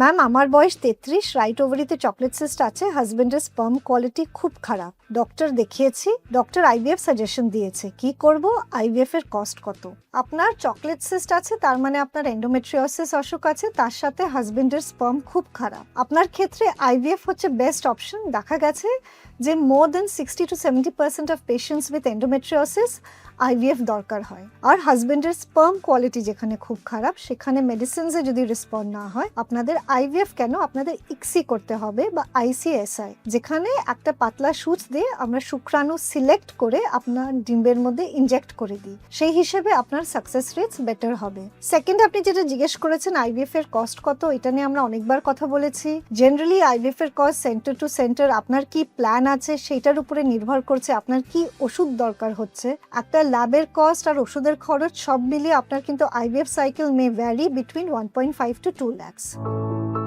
Ma'am আমার বয়স তেত্রিশ রাইট ওভারিতে চকলেট সিস্ট আছে হাজবেন্ডের স্পার্ম কোয়ালিটি খুব খারাপ। ডক্টর দেখিয়েছি ডক্টর আইভিএফ সাজেশন দিয়েছে। কি করব? আইভিএফ এর কস্ট কত? আপনার চকলেট সিস্ট আছে, তার মানে আপনার এন্ডোমেট্রিওসিস অসুখ আছে, তার সাথে হাজবেন্ডের স্পার্ম খুব খারাপ। আপনার ক্ষেত্রে আইভিএফ হচ্ছে বেস্ট অপশন দেখা গেছে যে more than sixty two seventy percent of patients with endometriosis IVF দরকার হয়। আর হাজবেন্ডের স্পার্ম কোয়ালিটি যেখানে খুব খারাপ, সেখানে মেডিসিনসে যদি রেসপন্ড না হয়, আপনাদের আইভিএফ কেন আপনাদের ইক্সি করতে হবে বা আইসিএসআই যেখানে একটা পাতলা সুচ দিয়ে আমরা শুক্রাণু সিলেক্ট করে আপনার ডিম্বের মধ্যে ইনজেক্ট করে দিই। সেই হিসেবে আপনার সাকসেস রেটস বেটার হবে। সেকেন্ড আপনি যেটা জিজ্ঞেস করেছেন আইভিএফ এর কস্ট কত? এটা নিয়ে আমরা অনেকবার কথা বলেছি। জেনারেলি আইভিএফ এর কস্ট সেন্টার টু সেন্টার আপনার কি প্ল্যান আছে? সেটার উপরে নির্ভর করছে আপনার কি ওষুধ দরকার হচ্ছে। একটা ল্যাবের কস্ট আর ওষুধের খরচ সব মিলিয়ে আপনার কিন্তু IVF cycle may vary between one point five to two lakhs thank you